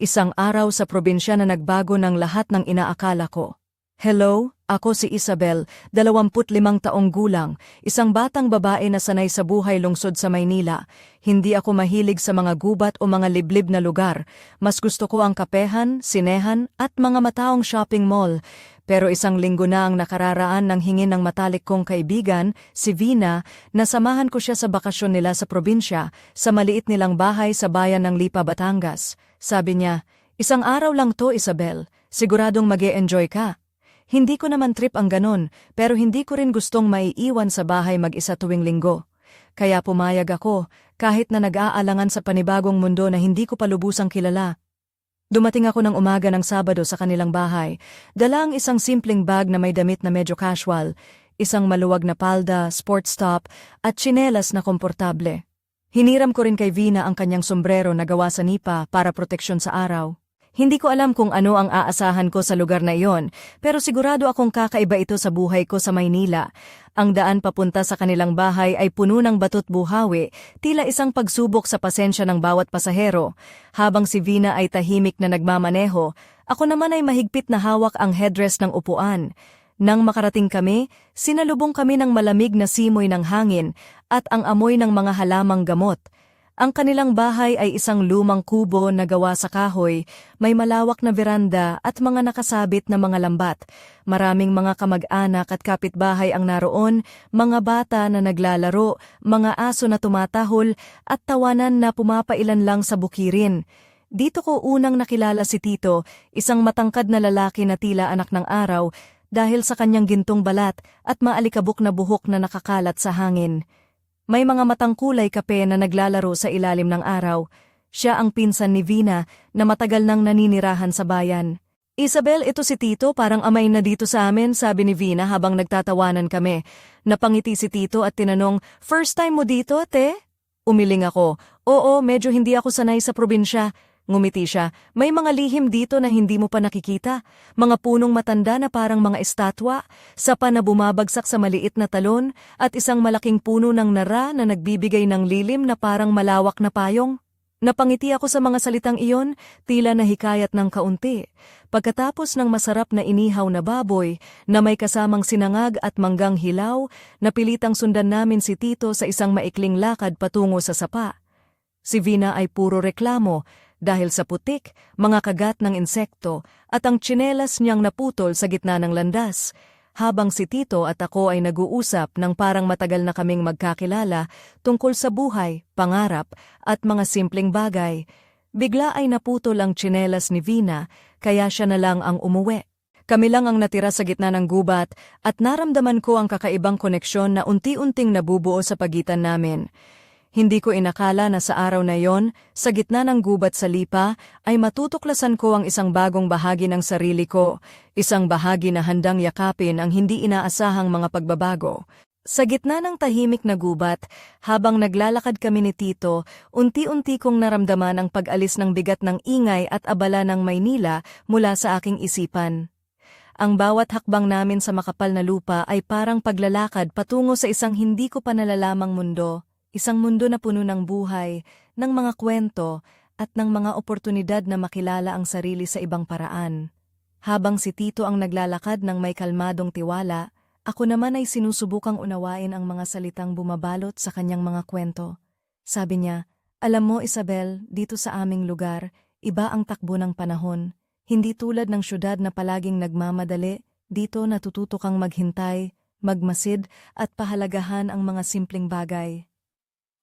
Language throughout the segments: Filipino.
isang araw sa probinsya na nagbago ng lahat ng inaakala ko. Hello, ako si Isabel, 25 taong gulang, isang batang babae na sanay sa buhay lungsod sa Maynila. Hindi ako mahilig sa mga gubat o mga liblib na lugar. Mas gusto ko ang kapehan, sinehan, at mga mataong shopping mall. Pero isang linggo na ang nakararaan ng hingin ng matalik kong kaibigan, si Vina, nasamahan ko siya sa bakasyon nila sa probinsya, sa maliit nilang bahay sa bayan ng Lipa, Batangas. Sabi niya, isang araw lang to, Isabel. Siguradong mag enjoy ka. Hindi ko naman trip ang ganon, pero hindi ko rin gustong maiiwan sa bahay mag-isa tuwing linggo. Kaya pumayag ako, kahit na nag-aalangan sa panibagong mundo na hindi ko pa lubusang kilala. Dumating ako ng umaga ng Sabado sa kanilang bahay. Dala ang isang simpleng bag na may damit na medyo casual, isang maluwag na palda, sports top, at tsinelas na komportable. Hiniram ko rin kay Vina ang kanyang sombrero na gawa sa nipa para proteksyon sa araw. Hindi ko alam kung ano ang aasahan ko sa lugar na iyon, pero sigurado akong kakaiba ito sa buhay ko sa Maynila. Ang daan papunta sa kanilang bahay ay puno ng batot buhawi, tila isang pagsubok sa pasensya ng bawat pasahero. Habang si Vina ay tahimik na nagmamaneho, ako naman ay mahigpit na hawak ang headrest ng upuan. Nang makarating kami, sinalubong kami ng malamig na simoy ng hangin at ang amoy ng mga halamang gamot. Ang kanilang bahay ay isang lumang kubo na gawa sa kahoy, may malawak na veranda at mga nakasabit na mga lambat. Maraming mga kamag-anak at kapitbahay ang naroon, mga bata na naglalaro, mga aso na tumatahol at tawanan na pumapailan lang sa bukirin. Dito ko unang nakilala si Tito, isang matangkad na lalaki na tila anak ng araw, dahil sa kanyang gintong balat at maalikabok na buhok na nakakalat sa hangin. May mga matang kulay kape na naglalaro sa ilalim ng araw. Siya ang pinsan ni Vina na matagal nang naninirahan sa bayan. Isabel, ito si Tito, parang amay na dito sa amin, sabi ni Vina habang nagtatawanan kami. Napangiti si Tito at tinanong, First time mo dito, te? Umiling ako. Oo, medyo hindi ako sanay sa probinsya. Ngumiti siya, may mga lihim dito na hindi mo pa nakikita. Mga punong matanda na parang mga estatwa, sapa na bumabagsak sa maliit na talon, at isang malaking puno ng nara na nagbibigay ng lilim na parang malawak na payong. Napangiti ako sa mga salitang iyon, tila nahikayat ng kaunti. Pagkatapos ng masarap na inihaw na baboy, na may kasamang sinangag at manggang hilaw, napilitang sundan namin si Tito sa isang maikling lakad patungo sa sapa. Si Vina ay puro reklamo, dahil sa putik, mga kagat ng insekto at ang tsinelas niyang naputol sa gitna ng landas, habang si Tito at ako ay nag-uusap ng parang matagal na kaming magkakilala tungkol sa buhay, pangarap at mga simpleng bagay. Bigla ay naputol ang tsinelas ni Vina, kaya siya na lang ang umuwi. Kami lang ang natira sa gitna ng gubat at naramdaman ko ang kakaibang koneksyon na unti-unting nabubuo sa pagitan namin. Hindi ko inakala na sa araw na yon, sa gitna ng gubat sa lipa, ay matutuklasan ko ang isang bagong bahagi ng sarili ko, isang bahagi na handang yakapin ang hindi inaasahang mga pagbabago. Sa gitna ng tahimik na gubat, habang naglalakad kami ni Tito, unti-unti kong naramdaman ang pag-alis ng bigat ng ingay at abala ng Maynila mula sa aking isipan. Ang bawat hakbang namin sa makapal na lupa ay parang paglalakad patungo sa isang hindi ko pa nalalamang mundo. Isang mundo na puno ng buhay, ng mga kwento, at ng mga oportunidad na makilala ang sarili sa ibang paraan. Habang si Tito ang naglalakad ng may kalmadong tiwala, ako naman ay sinusubukang unawain ang mga salitang bumabalot sa kanyang mga kwento. Sabi niya, Alam mo Isabel, dito sa aming lugar, iba ang takbo ng panahon. Hindi tulad ng syudad na palaging nagmamadali, dito natututo kang maghintay, magmasid at pahalagahan ang mga simpleng bagay.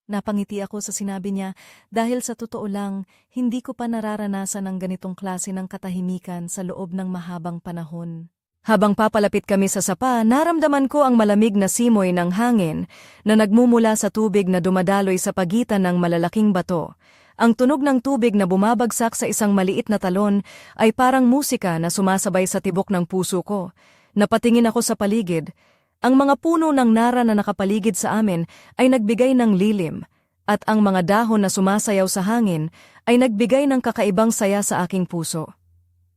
Napangiti ako sa sinabi niya dahil sa totoo lang, hindi ko pa nararanasan ang ganitong klase ng katahimikan sa loob ng mahabang panahon. Habang papalapit kami sa sapa, naramdaman ko ang malamig na simoy ng hangin na nagmumula sa tubig na dumadaloy sa pagitan ng malalaking bato. Ang tunog ng tubig na bumabagsak sa isang maliit na talon ay parang musika na sumasabay sa tibok ng puso ko. Napatingin ako sa paligid, ang mga puno ng nara na nakapaligid sa amin ay nagbigay ng lilim, at ang mga dahon na sumasayaw sa hangin ay nagbigay ng kakaibang saya sa aking puso.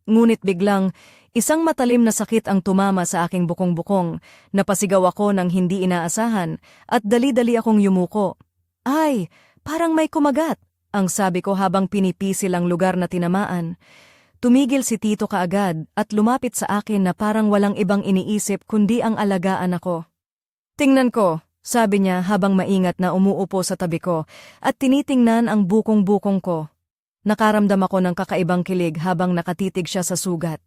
Ngunit biglang, isang matalim na sakit ang tumama sa aking bukong-bukong, napasigaw ako ng hindi inaasahan, at dali-dali akong yumuko. Ay, parang may kumagat. ang sabi ko habang pinipisil ang lugar na tinamaan. Tumigil si Tito kaagad at lumapit sa akin na parang walang ibang iniisip kundi ang alagaan ako. Tingnan ko, sabi niya habang maingat na umuupo sa tabi ko at tinitingnan ang bukong-bukong ko. Nakaramdam ako ng kakaibang kilig habang nakatitig siya sa sugat.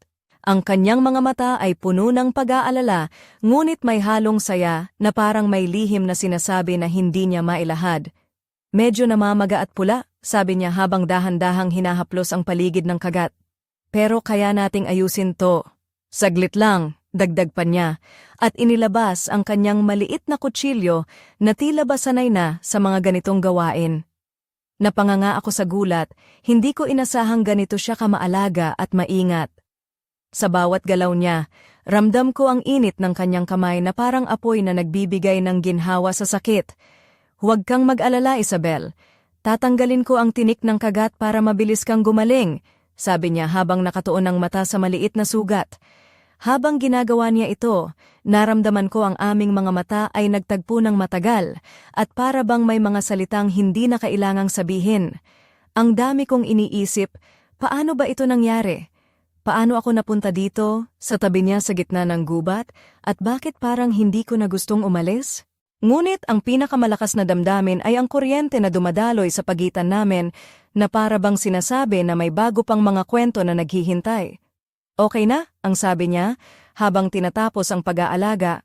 Ang kanyang mga mata ay puno ng pag-aalala, ngunit may halong saya na parang may lihim na sinasabi na hindi niya mailahad. Medyo namamaga at pula, sabi niya habang dahan-dahang hinahaplos ang paligid ng kagat. Pero kaya nating ayusin to. Saglit lang, dagdag pa niya, at inilabas ang kanyang maliit na kutsilyo na tila ba sanay na sa mga ganitong gawain. Napanganga ako sa gulat, hindi ko inasahang ganito siya kamaalaga at maingat. Sa bawat galaw niya, ramdam ko ang init ng kanyang kamay na parang apoy na nagbibigay ng ginhawa sa sakit. Huwag kang mag-alala, Isabel. Tatanggalin ko ang tinik ng kagat para mabilis kang gumaling, sabi niya habang nakatuon ang mata sa maliit na sugat. Habang ginagawa niya ito, naramdaman ko ang aming mga mata ay nagtagpo ng matagal at para bang may mga salitang hindi na kailangang sabihin. Ang dami kong iniisip, paano ba ito nangyari? Paano ako napunta dito, sa tabi niya sa gitna ng gubat, at bakit parang hindi ko na gustong umalis? Ngunit ang pinakamalakas na damdamin ay ang kuryente na dumadaloy sa pagitan namin na para bang sinasabi na may bago pang mga kwento na naghihintay. Okay na, ang sabi niya, habang tinatapos ang pag-aalaga.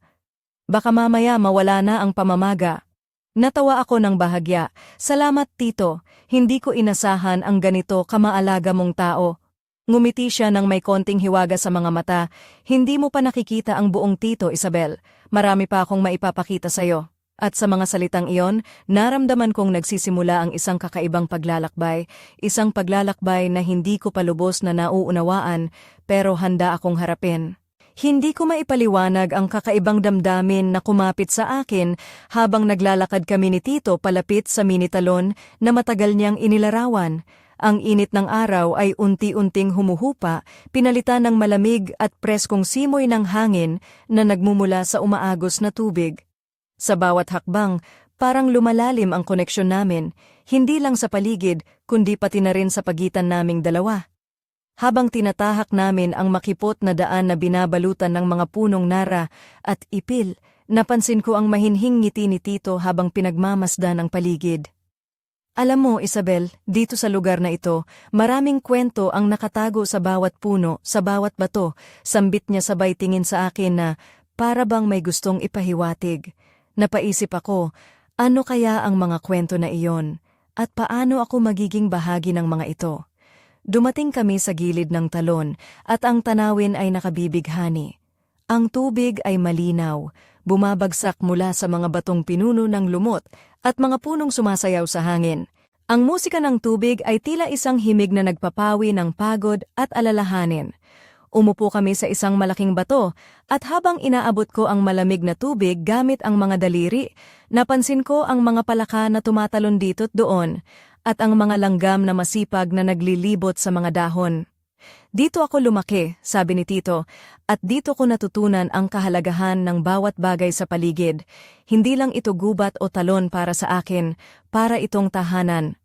Baka mamaya mawala na ang pamamaga. Natawa ako ng bahagya. Salamat, Tito. Hindi ko inasahan ang ganito kamaalaga mong tao. Ngumiti siya ng may konting hiwaga sa mga mata. Hindi mo pa nakikita ang buong Tito, Isabel. Marami pa akong maipapakita sa'yo. At sa mga salitang iyon, naramdaman kong nagsisimula ang isang kakaibang paglalakbay, isang paglalakbay na hindi ko palubos na nauunawaan, pero handa akong harapin. Hindi ko maipaliwanag ang kakaibang damdamin na kumapit sa akin habang naglalakad kami ni Tito palapit sa minitalon na matagal niyang inilarawan. Ang init ng araw ay unti-unting humuhupa, pinalitan ng malamig at preskong simoy ng hangin na nagmumula sa umaagos na tubig. Sa bawat hakbang, parang lumalalim ang koneksyon namin, hindi lang sa paligid, kundi pati na rin sa pagitan naming dalawa. Habang tinatahak namin ang makipot na daan na binabalutan ng mga punong nara at ipil, napansin ko ang mahinhing ngiti ni Tito habang pinagmamasdan ang paligid. Alam mo, Isabel, dito sa lugar na ito, maraming kwento ang nakatago sa bawat puno, sa bawat bato, sambit niya sabay tingin sa akin na para bang may gustong ipahiwatig. Napaisip ako, ano kaya ang mga kwento na iyon, at paano ako magiging bahagi ng mga ito? Dumating kami sa gilid ng talon at ang tanawin ay nakabibighani. Ang tubig ay malinaw, bumabagsak mula sa mga batong pinuno ng lumot at mga punong sumasayaw sa hangin. Ang musika ng tubig ay tila isang himig na nagpapawi ng pagod at alalahanin. Umupo kami sa isang malaking bato at habang inaabot ko ang malamig na tubig gamit ang mga daliri, napansin ko ang mga palaka na tumatalon dito't doon at ang mga langgam na masipag na naglilibot sa mga dahon. Dito ako lumaki, sabi ni Tito, at dito ko natutunan ang kahalagahan ng bawat bagay sa paligid. Hindi lang ito gubat o talon para sa akin, para itong tahanan,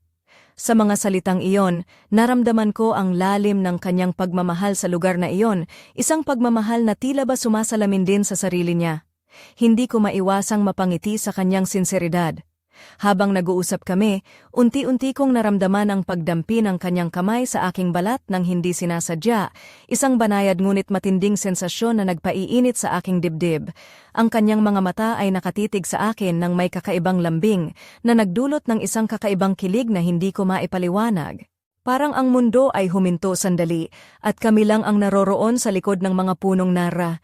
sa mga salitang iyon, naramdaman ko ang lalim ng kanyang pagmamahal sa lugar na iyon, isang pagmamahal na tila ba sumasalamin din sa sarili niya. Hindi ko maiwasang mapangiti sa kanyang sinseridad. Habang nag-uusap kami, unti-unti kong naramdaman ang pagdampi ng kanyang kamay sa aking balat nang hindi sinasadya, isang banayad ngunit matinding sensasyon na nagpaiinit sa aking dibdib. Ang kanyang mga mata ay nakatitig sa akin ng may kakaibang lambing na nagdulot ng isang kakaibang kilig na hindi ko maipaliwanag. Parang ang mundo ay huminto sandali at kami lang ang naroroon sa likod ng mga punong nara.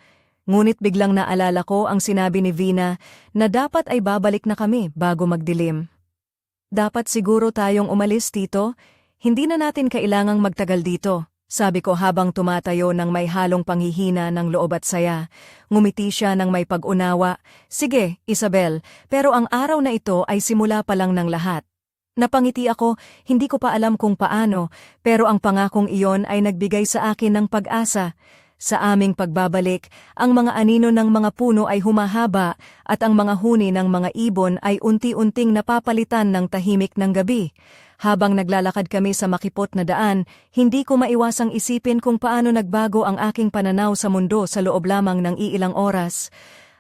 Ngunit biglang naalala ko ang sinabi ni Vina na dapat ay babalik na kami bago magdilim. Dapat siguro tayong umalis, Tito. Hindi na natin kailangang magtagal dito. Sabi ko habang tumatayo ng may halong panghihina ng loob at saya. Ngumiti siya ng may pag-unawa. Sige, Isabel, pero ang araw na ito ay simula pa lang ng lahat. Napangiti ako, hindi ko pa alam kung paano, pero ang pangakong iyon ay nagbigay sa akin ng pag-asa. Sa aming pagbabalik, ang mga anino ng mga puno ay humahaba at ang mga huni ng mga ibon ay unti-unting napapalitan ng tahimik ng gabi. Habang naglalakad kami sa makipot na daan, hindi ko maiwasang isipin kung paano nagbago ang aking pananaw sa mundo sa loob lamang ng iilang oras.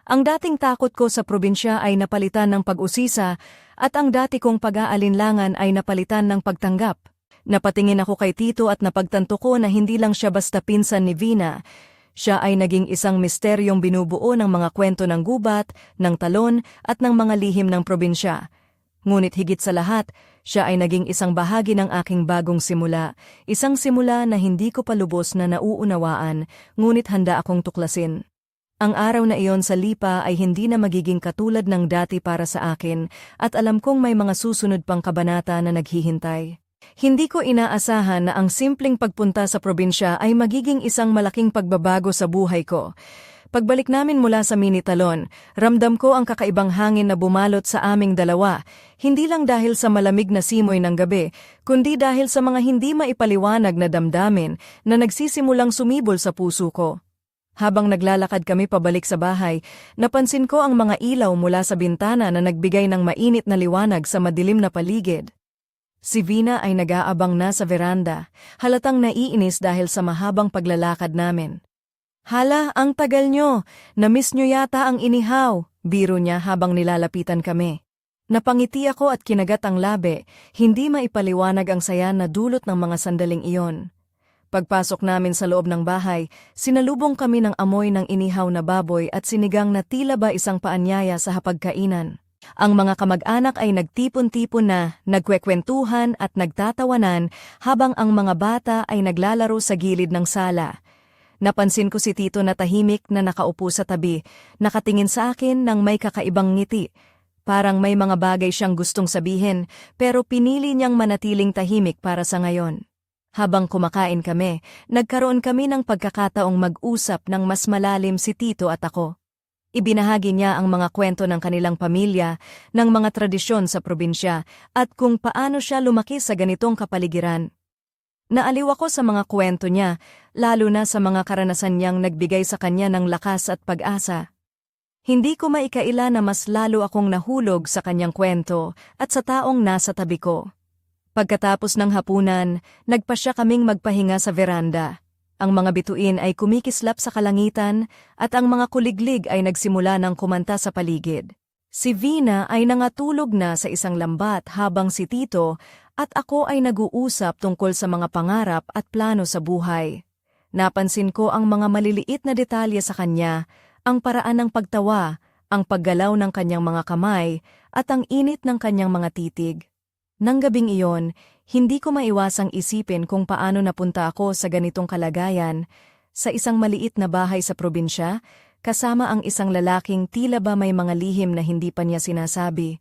Ang dating takot ko sa probinsya ay napalitan ng pag-usisa at ang dati kong pag-aalinlangan ay napalitan ng pagtanggap. Napatingin ako kay Tito at napagtanto ko na hindi lang siya basta pinsan ni Vina. Siya ay naging isang misteryong binubuo ng mga kwento ng gubat, ng talon at ng mga lihim ng probinsya. Ngunit higit sa lahat, siya ay naging isang bahagi ng aking bagong simula, isang simula na hindi ko pa lubos na nauunawaan, ngunit handa akong tuklasin. Ang araw na iyon sa Lipa ay hindi na magiging katulad ng dati para sa akin at alam kong may mga susunod pang kabanata na naghihintay. Hindi ko inaasahan na ang simpleng pagpunta sa probinsya ay magiging isang malaking pagbabago sa buhay ko. Pagbalik namin mula sa mini-talon, ramdam ko ang kakaibang hangin na bumalot sa aming dalawa, hindi lang dahil sa malamig na simoy ng gabi, kundi dahil sa mga hindi maipaliwanag na damdamin na nagsisimulang sumibol sa puso ko. Habang naglalakad kami pabalik sa bahay, napansin ko ang mga ilaw mula sa bintana na nagbigay ng mainit na liwanag sa madilim na paligid. Si Vina ay nag-aabang na sa veranda, halatang naiinis dahil sa mahabang paglalakad namin. Hala, ang tagal nyo. Namiss nyo yata ang inihaw, biro niya habang nilalapitan kami. Napangiti ako at kinagat ang labi, hindi maipaliwanag ang saya na dulot ng mga sandaling iyon. Pagpasok namin sa loob ng bahay, sinalubong kami ng amoy ng inihaw na baboy at sinigang na tila ba isang paanyaya sa hapagkainan. Ang mga kamag-anak ay nagtipon-tipon na, nagkwekwentuhan at nagtatawanan habang ang mga bata ay naglalaro sa gilid ng sala. Napansin ko si Tito na tahimik na nakaupo sa tabi, nakatingin sa akin ng may kakaibang ngiti. Parang may mga bagay siyang gustong sabihin, pero pinili niyang manatiling tahimik para sa ngayon. Habang kumakain kami, nagkaroon kami ng pagkakataong mag-usap ng mas malalim si Tito at ako. Ibinahagi niya ang mga kwento ng kanilang pamilya, ng mga tradisyon sa probinsya, at kung paano siya lumaki sa ganitong kapaligiran. Naaliw ako sa mga kwento niya, lalo na sa mga karanasan niyang nagbigay sa kanya ng lakas at pag-asa. Hindi ko maikaila na mas lalo akong nahulog sa kanyang kwento at sa taong nasa tabi ko. Pagkatapos ng hapunan, nagpa siya kaming magpahinga sa veranda. Ang mga bituin ay kumikislap sa kalangitan at ang mga kuliglig ay nagsimula ng kumanta sa paligid. Si Vina ay nangatulog na sa isang lambat habang si Tito at ako ay nag-uusap tungkol sa mga pangarap at plano sa buhay. Napansin ko ang mga maliliit na detalye sa kanya, ang paraan ng pagtawa, ang paggalaw ng kanyang mga kamay, at ang init ng kanyang mga titig. Nang gabing iyon, hindi ko maiwasang isipin kung paano napunta ako sa ganitong kalagayan, sa isang maliit na bahay sa probinsya, kasama ang isang lalaking tila ba may mga lihim na hindi pa niya sinasabi,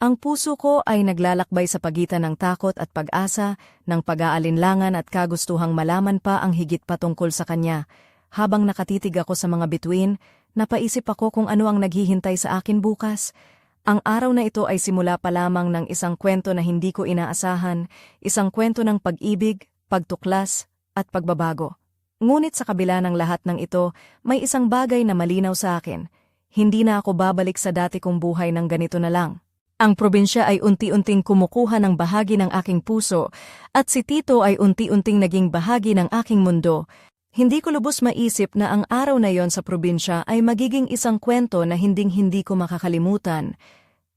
ang puso ko ay naglalakbay sa pagitan ng takot at pag-asa, ng pag-aalinlangan at kagustuhang malaman pa ang higit patungkol sa kanya. Habang nakatitig ako sa mga bituin, napaisip ako kung ano ang naghihintay sa akin bukas. Ang araw na ito ay simula pa lamang ng isang kwento na hindi ko inaasahan, isang kwento ng pag-ibig, pagtuklas, at pagbabago. Ngunit sa kabila ng lahat ng ito, may isang bagay na malinaw sa akin. Hindi na ako babalik sa dati kong buhay ng ganito na lang. Ang probinsya ay unti-unting kumukuha ng bahagi ng aking puso at si Tito ay unti-unting naging bahagi ng aking mundo. Hindi ko lubos maisip na ang araw na yon sa probinsya ay magiging isang kwento na hinding-hindi ko makakalimutan.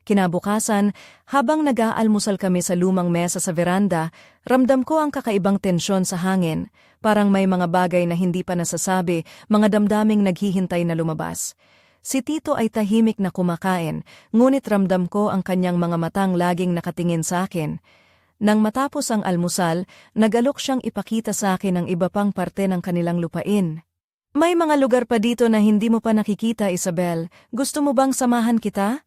Kinabukasan, habang nag-aalmusal kami sa lumang mesa sa veranda, ramdam ko ang kakaibang tensyon sa hangin. Parang may mga bagay na hindi pa nasasabi, mga damdaming naghihintay na lumabas. Si Tito ay tahimik na kumakain, ngunit ramdam ko ang kanyang mga matang laging nakatingin sa akin. Nang matapos ang almusal, nagalok siyang ipakita sa akin ang iba pang parte ng kanilang lupain. May mga lugar pa dito na hindi mo pa nakikita, Isabel. Gusto mo bang samahan kita?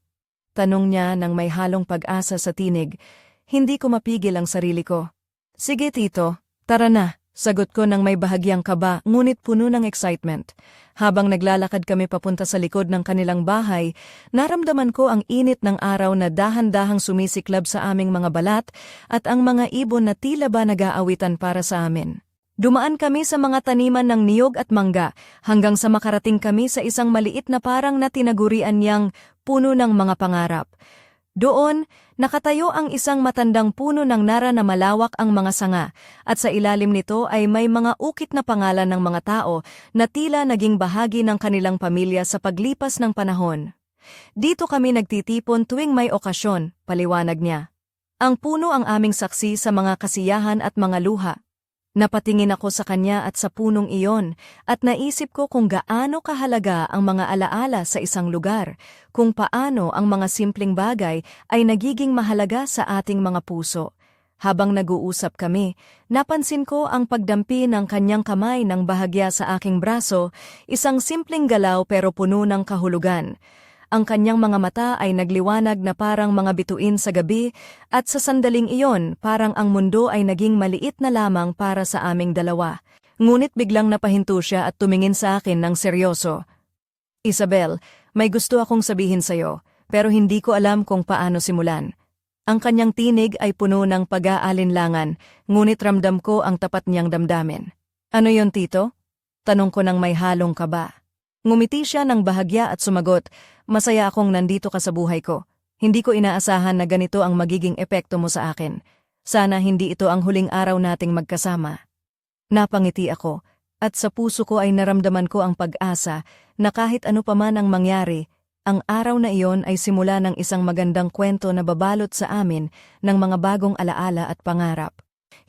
Tanong niya nang may halong pag-asa sa tinig. Hindi ko mapigil ang sarili ko. Sige, Tito. Tara na. Sagot ko nang may bahagyang kaba, ngunit puno ng excitement. Habang naglalakad kami papunta sa likod ng kanilang bahay, naramdaman ko ang init ng araw na dahan-dahang sumisiklab sa aming mga balat at ang mga ibon na tila ba nag-aawitan para sa amin. Dumaan kami sa mga taniman ng niyog at mangga hanggang sa makarating kami sa isang maliit na parang na tinagurian niyang puno ng mga pangarap. Doon, nakatayo ang isang matandang puno ng nara na malawak ang mga sanga, at sa ilalim nito ay may mga ukit na pangalan ng mga tao na tila naging bahagi ng kanilang pamilya sa paglipas ng panahon. Dito kami nagtitipon tuwing may okasyon, paliwanag niya. Ang puno ang aming saksi sa mga kasiyahan at mga luha. Napatingin ako sa kanya at sa punong iyon at naisip ko kung gaano kahalaga ang mga alaala sa isang lugar, kung paano ang mga simpleng bagay ay nagiging mahalaga sa ating mga puso. Habang nag-uusap kami, napansin ko ang pagdampi ng kanyang kamay ng bahagya sa aking braso, isang simpleng galaw pero puno ng kahulugan. Ang kanyang mga mata ay nagliwanag na parang mga bituin sa gabi at sa sandaling iyon parang ang mundo ay naging maliit na lamang para sa aming dalawa. Ngunit biglang napahinto siya at tumingin sa akin ng seryoso. Isabel, may gusto akong sabihin sa'yo, pero hindi ko alam kung paano simulan. Ang kanyang tinig ay puno ng pag-aalinlangan, ngunit ramdam ko ang tapat niyang damdamin. Ano yon tito? Tanong ko ng may halong kaba. Ngumiti siya ng bahagya at sumagot, Masaya akong nandito ka sa buhay ko. Hindi ko inaasahan na ganito ang magiging epekto mo sa akin. Sana hindi ito ang huling araw nating magkasama. Napangiti ako, at sa puso ko ay naramdaman ko ang pag-asa na kahit ano pa man ang mangyari, ang araw na iyon ay simula ng isang magandang kwento na babalot sa amin ng mga bagong alaala at pangarap.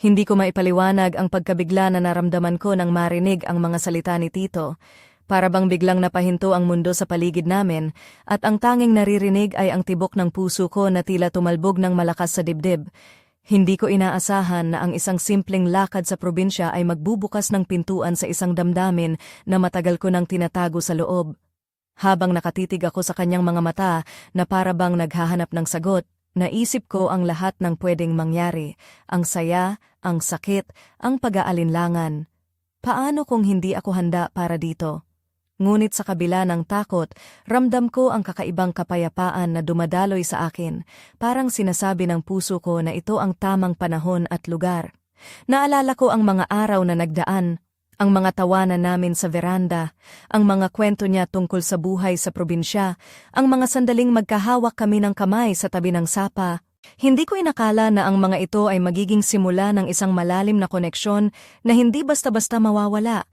Hindi ko maipaliwanag ang pagkabigla na naramdaman ko nang marinig ang mga salita ni Tito. Para bang biglang napahinto ang mundo sa paligid namin, at ang tanging naririnig ay ang tibok ng puso ko na tila tumalbog ng malakas sa dibdib. Hindi ko inaasahan na ang isang simpleng lakad sa probinsya ay magbubukas ng pintuan sa isang damdamin na matagal ko nang tinatago sa loob. Habang nakatitig ako sa kanyang mga mata na para bang naghahanap ng sagot, naisip ko ang lahat ng pwedeng mangyari, ang saya, ang sakit, ang pag-aalinlangan. Paano kung hindi ako handa para dito? Ngunit sa kabila ng takot, ramdam ko ang kakaibang kapayapaan na dumadaloy sa akin, parang sinasabi ng puso ko na ito ang tamang panahon at lugar. Naalala ko ang mga araw na nagdaan, ang mga tawanan namin sa veranda, ang mga kwento niya tungkol sa buhay sa probinsya, ang mga sandaling magkahawak kami ng kamay sa tabi ng sapa. Hindi ko inakala na ang mga ito ay magiging simula ng isang malalim na koneksyon na hindi basta-basta mawawala,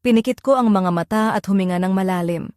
Pinikit ko ang mga mata at huminga ng malalim.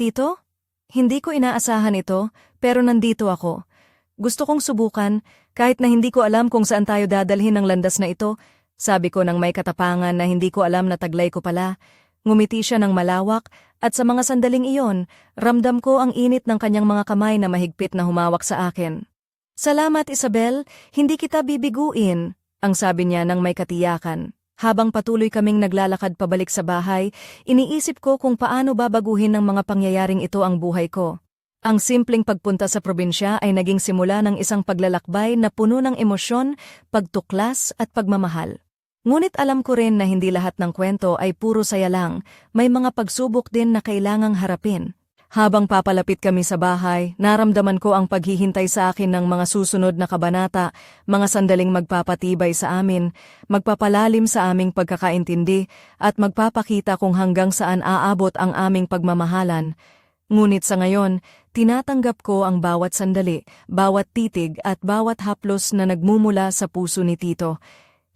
Tito, hindi ko inaasahan ito, pero nandito ako. Gusto kong subukan, kahit na hindi ko alam kung saan tayo dadalhin ng landas na ito, sabi ko nang may katapangan na hindi ko alam na taglay ko pala. Ngumiti siya ng malawak, at sa mga sandaling iyon, ramdam ko ang init ng kanyang mga kamay na mahigpit na humawak sa akin. Salamat Isabel, hindi kita bibiguin, ang sabi niya nang may katiyakan. Habang patuloy kaming naglalakad pabalik sa bahay, iniisip ko kung paano babaguhin ng mga pangyayaring ito ang buhay ko. Ang simpleng pagpunta sa probinsya ay naging simula ng isang paglalakbay na puno ng emosyon, pagtuklas at pagmamahal. Ngunit alam ko rin na hindi lahat ng kwento ay puro saya lang, may mga pagsubok din na kailangang harapin. Habang papalapit kami sa bahay, naramdaman ko ang paghihintay sa akin ng mga susunod na kabanata, mga sandaling magpapatibay sa amin, magpapalalim sa aming pagkakaintindi, at magpapakita kung hanggang saan aabot ang aming pagmamahalan. Ngunit sa ngayon, tinatanggap ko ang bawat sandali, bawat titig at bawat haplos na nagmumula sa puso ni Tito.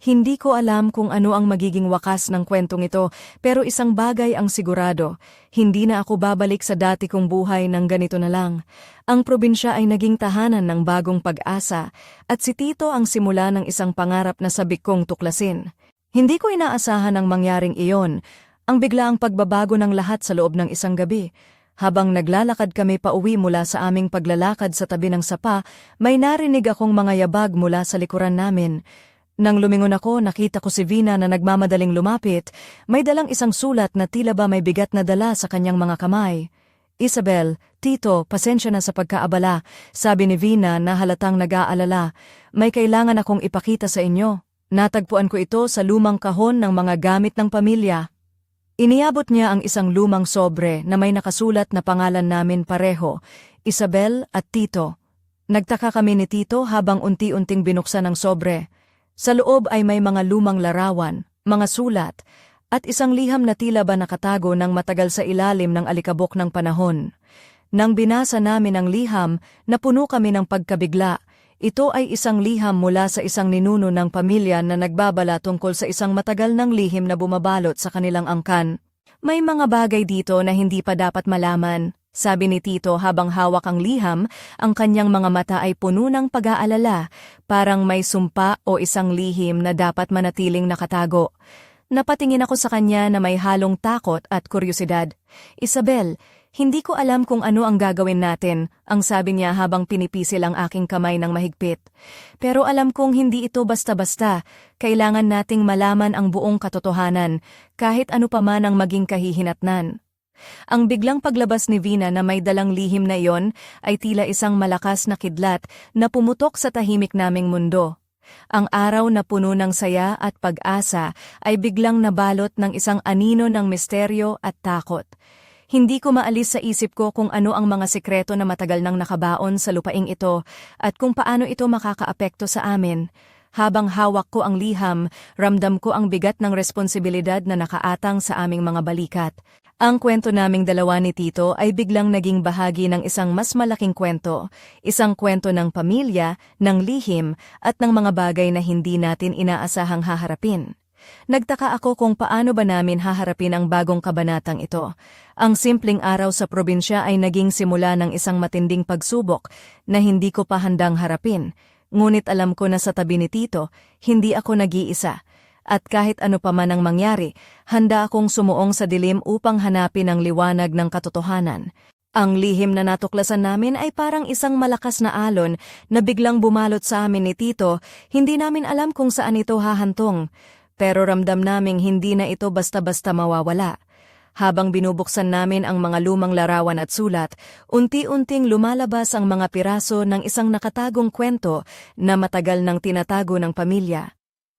Hindi ko alam kung ano ang magiging wakas ng kwentong ito, pero isang bagay ang sigurado, hindi na ako babalik sa dati kong buhay ng ganito na lang. Ang probinsya ay naging tahanan ng bagong pag-asa, at si Tito ang simula ng isang pangarap na sabik kong tuklasin. Hindi ko inaasahan ang mangyaring iyon, ang biglaang pagbabago ng lahat sa loob ng isang gabi. Habang naglalakad kami pa uwi mula sa aming paglalakad sa tabi ng sapa, may narinig akong mga yabag mula sa likuran namin. Nang lumingon ako, nakita ko si Vina na nagmamadaling lumapit, may dalang isang sulat na tila ba may bigat na dala sa kanyang mga kamay. Isabel, Tito, pasensya na sa pagkaabala, sabi ni Vina na halatang nag-aalala. May kailangan akong ipakita sa inyo. Natagpuan ko ito sa lumang kahon ng mga gamit ng pamilya. Iniabot niya ang isang lumang sobre na may nakasulat na pangalan namin pareho, Isabel at Tito. Nagtaka kami ni Tito habang unti-unting binuksan ang sobre. Sa loob ay may mga lumang larawan, mga sulat, at isang liham na tila ba nakatago ng matagal sa ilalim ng alikabok ng panahon. Nang binasa namin ang liham, napuno kami ng pagkabigla. Ito ay isang liham mula sa isang ninuno ng pamilya na nagbabala tungkol sa isang matagal ng lihim na bumabalot sa kanilang angkan. May mga bagay dito na hindi pa dapat malaman. Sabi ni Tito habang hawak ang liham, ang kanyang mga mata ay puno ng pag-aalala, parang may sumpa o isang lihim na dapat manatiling nakatago. Napatingin ako sa kanya na may halong takot at kuryosidad. Isabel, hindi ko alam kung ano ang gagawin natin, ang sabi niya habang pinipisil ang aking kamay ng mahigpit. Pero alam kong hindi ito basta-basta, kailangan nating malaman ang buong katotohanan, kahit ano pa man ang maging kahihinatnan. Ang biglang paglabas ni Vina na may dalang lihim na iyon ay tila isang malakas na kidlat na pumutok sa tahimik naming mundo. Ang araw na puno ng saya at pag-asa ay biglang nabalot ng isang anino ng misteryo at takot. Hindi ko maalis sa isip ko kung ano ang mga sikreto na matagal nang nakabaon sa lupaing ito at kung paano ito makakaapekto sa amin. Habang hawak ko ang liham, ramdam ko ang bigat ng responsibilidad na nakaatang sa aming mga balikat. Ang kwento naming dalawa ni Tito ay biglang naging bahagi ng isang mas malaking kwento, isang kwento ng pamilya, ng lihim, at ng mga bagay na hindi natin inaasahang haharapin. Nagtaka ako kung paano ba namin haharapin ang bagong kabanatang ito. Ang simpleng araw sa probinsya ay naging simula ng isang matinding pagsubok na hindi ko pa handang harapin. Ngunit alam ko na sa tabi ni Tito, hindi ako nag-iisa at kahit ano pa man ang mangyari, handa akong sumuong sa dilim upang hanapin ang liwanag ng katotohanan. Ang lihim na natuklasan namin ay parang isang malakas na alon na biglang bumalot sa amin ni Tito, hindi namin alam kung saan ito hahantong. Pero ramdam naming hindi na ito basta-basta mawawala. Habang binubuksan namin ang mga lumang larawan at sulat, unti-unting lumalabas ang mga piraso ng isang nakatagong kwento na matagal nang tinatago ng pamilya.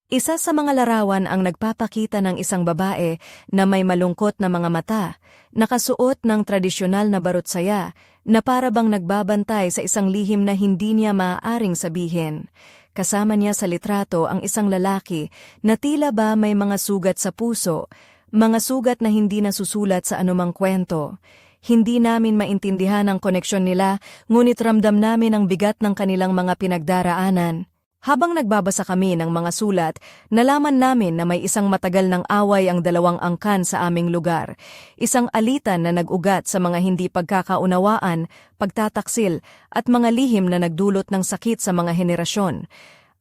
Isa sa mga larawan ang nagpapakita ng isang babae na may malungkot na mga mata, nakasuot ng tradisyonal na barutsaya, na para bang nagbabantay sa isang lihim na hindi niya maaaring sabihin. Kasama niya sa litrato ang isang lalaki na tila ba may mga sugat sa puso, mga sugat na hindi nasusulat sa anumang kwento. Hindi namin maintindihan ang koneksyon nila, ngunit ramdam namin ang bigat ng kanilang mga pinagdaraanan. Habang nagbabasa kami ng mga sulat, nalaman namin na may isang matagal ng away ang dalawang angkan sa aming lugar. Isang alitan na nag-ugat sa mga hindi pagkakaunawaan, pagtataksil, at mga lihim na nagdulot ng sakit sa mga henerasyon.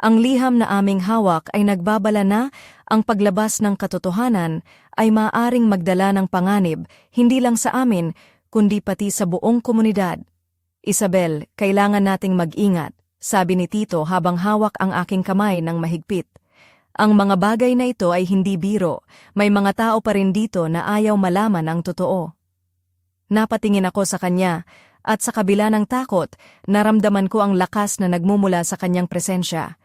Ang liham na aming hawak ay nagbabala na ang paglabas ng katotohanan ay maaring magdala ng panganib hindi lang sa amin, kundi pati sa buong komunidad. Isabel, kailangan nating mag-ingat sabi ni Tito habang hawak ang aking kamay ng mahigpit. Ang mga bagay na ito ay hindi biro, may mga tao pa rin dito na ayaw malaman ang totoo. Napatingin ako sa kanya, at sa kabila ng takot, naramdaman ko ang lakas na nagmumula sa kanyang presensya.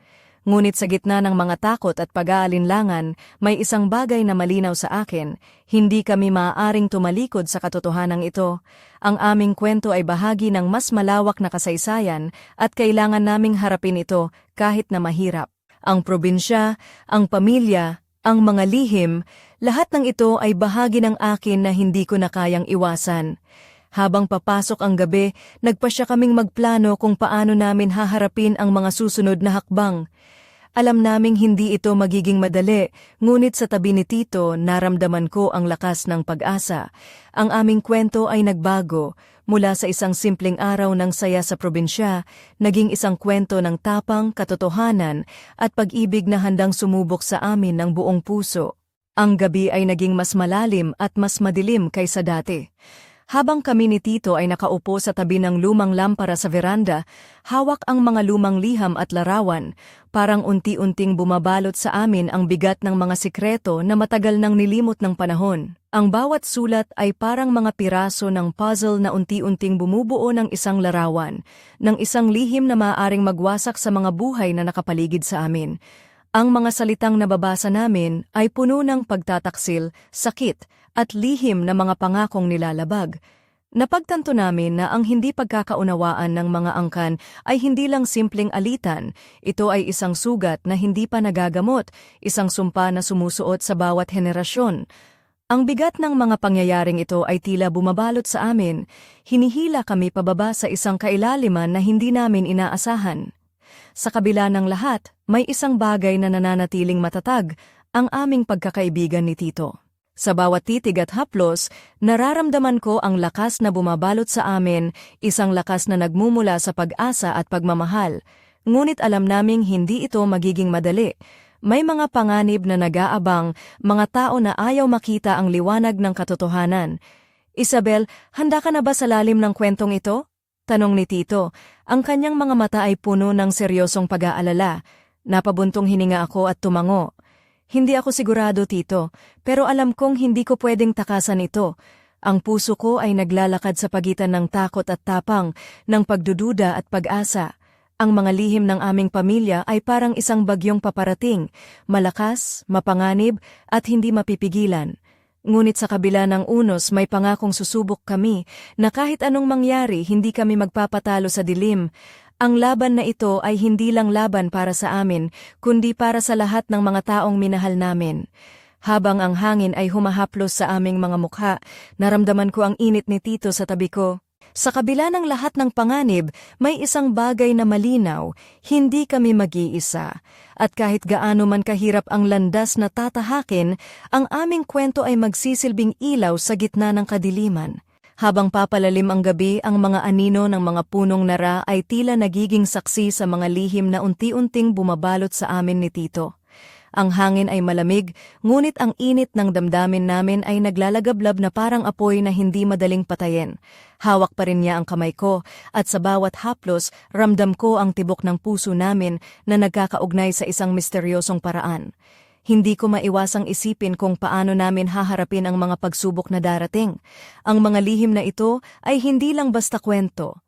Ngunit sa gitna ng mga takot at pag-aalinlangan, may isang bagay na malinaw sa akin, hindi kami maaaring tumalikod sa katotohanan ito. Ang aming kwento ay bahagi ng mas malawak na kasaysayan at kailangan naming harapin ito kahit na mahirap. Ang probinsya, ang pamilya, ang mga lihim, lahat ng ito ay bahagi ng akin na hindi ko na kayang iwasan. Habang papasok ang gabi, nagpasya kaming magplano kung paano namin haharapin ang mga susunod na hakbang. Alam naming hindi ito magiging madali, ngunit sa tabi ni Tito naramdaman ko ang lakas ng pag-asa. Ang aming kwento ay nagbago, mula sa isang simpleng araw ng saya sa probinsya, naging isang kwento ng tapang, katotohanan, at pag-ibig na handang sumubok sa amin ng buong puso. Ang gabi ay naging mas malalim at mas madilim kaysa dati. Habang kami ni Tito ay nakaupo sa tabi ng lumang lampara sa veranda, hawak ang mga lumang liham at larawan, parang unti-unting bumabalot sa amin ang bigat ng mga sikreto na matagal nang nilimot ng panahon. Ang bawat sulat ay parang mga piraso ng puzzle na unti-unting bumubuo ng isang larawan, ng isang lihim na maaaring magwasak sa mga buhay na nakapaligid sa amin. Ang mga salitang nababasa namin ay puno ng pagtataksil, sakit, at lihim na mga pangakong nilalabag. Napagtanto namin na ang hindi pagkakaunawaan ng mga angkan ay hindi lang simpleng alitan, ito ay isang sugat na hindi pa nagagamot, isang sumpa na sumusuot sa bawat henerasyon. Ang bigat ng mga pangyayaring ito ay tila bumabalot sa amin, hinihila kami pababa sa isang kailaliman na hindi namin inaasahan. Sa kabila ng lahat, may isang bagay na nananatiling matatag, ang aming pagkakaibigan ni Tito. Sa bawat titig at haplos, nararamdaman ko ang lakas na bumabalot sa amin, isang lakas na nagmumula sa pag-asa at pagmamahal. Ngunit alam naming hindi ito magiging madali. May mga panganib na nag-aabang, mga tao na ayaw makita ang liwanag ng katotohanan. Isabel, handa ka na ba sa lalim ng kwentong ito? Tanong ni Tito. Ang kanyang mga mata ay puno ng seryosong pag-aalala. Napabuntong hininga ako at tumango. Hindi ako sigurado, Tito, pero alam kong hindi ko pwedeng takasan ito. Ang puso ko ay naglalakad sa pagitan ng takot at tapang, ng pagdududa at pag-asa. Ang mga lihim ng aming pamilya ay parang isang bagyong paparating, malakas, mapanganib, at hindi mapipigilan. Ngunit sa kabila ng unos may pangakong susubok kami na kahit anong mangyari hindi kami magpapatalo sa dilim. Ang laban na ito ay hindi lang laban para sa amin, kundi para sa lahat ng mga taong minahal namin. Habang ang hangin ay humahaplos sa aming mga mukha, naramdaman ko ang init ni Tito sa tabi ko. Sa kabila ng lahat ng panganib, may isang bagay na malinaw, hindi kami mag-iisa. At kahit gaano man kahirap ang landas na tatahakin, ang aming kwento ay magsisilbing ilaw sa gitna ng kadiliman. Habang papalalim ang gabi, ang mga anino ng mga punong nara ay tila nagiging saksi sa mga lihim na unti-unting bumabalot sa amin ni Tito. Ang hangin ay malamig, ngunit ang init ng damdamin namin ay naglalagablab na parang apoy na hindi madaling patayin. Hawak pa rin niya ang kamay ko, at sa bawat haplos, ramdam ko ang tibok ng puso namin na nagkakaugnay sa isang misteryosong paraan. Hindi ko maiwasang isipin kung paano namin haharapin ang mga pagsubok na darating. Ang mga lihim na ito ay hindi lang basta kwento.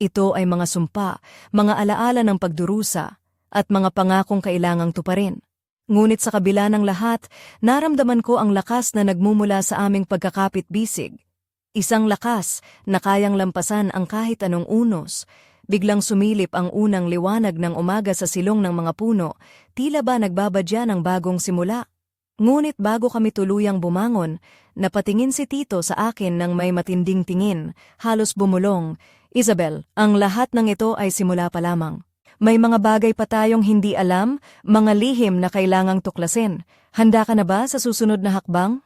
Ito ay mga sumpa, mga alaala ng pagdurusa, at mga pangakong kailangang tuparin. Ngunit sa kabila ng lahat, naramdaman ko ang lakas na nagmumula sa aming pagkakapit-bisig. Isang lakas na kayang lampasan ang kahit anong unos. Biglang sumilip ang unang liwanag ng umaga sa silong ng mga puno, tila ba nagbabadya ng bagong simula. Ngunit bago kami tuluyang bumangon, napatingin si Tito sa akin ng may matinding tingin, halos bumulong. Isabel, ang lahat ng ito ay simula pa lamang. May mga bagay pa tayong hindi alam, mga lihim na kailangang tuklasin. Handa ka na ba sa susunod na hakbang?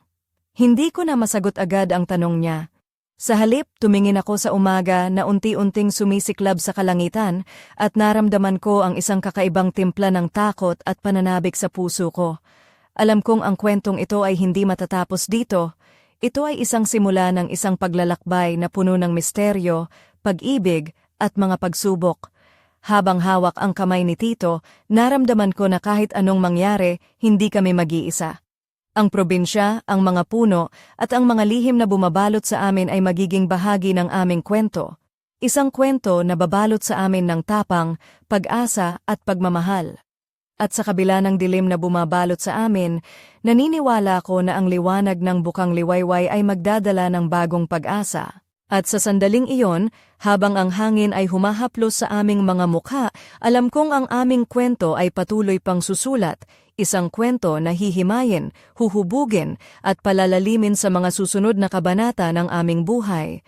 Hindi ko na masagot agad ang tanong niya. Sa halip, tumingin ako sa umaga na unti-unting sumisiklab sa kalangitan at naramdaman ko ang isang kakaibang timpla ng takot at pananabik sa puso ko. Alam kong ang kwentong ito ay hindi matatapos dito. Ito ay isang simula ng isang paglalakbay na puno ng misteryo, pag-ibig, at mga pagsubok. Habang hawak ang kamay ni Tito, naramdaman ko na kahit anong mangyari, hindi kami mag-iisa. Ang probinsya, ang mga puno, at ang mga lihim na bumabalot sa amin ay magiging bahagi ng aming kwento. Isang kwento na babalot sa amin ng tapang, pag-asa at pagmamahal. At sa kabila ng dilim na bumabalot sa amin, naniniwala ko na ang liwanag ng bukang liwayway ay magdadala ng bagong pag-asa. At sa sandaling iyon, habang ang hangin ay humahaplos sa aming mga mukha, alam kong ang aming kwento ay patuloy pang susulat, isang kwento na hihimayin, huhubugin, at palalalimin sa mga susunod na kabanata ng aming buhay.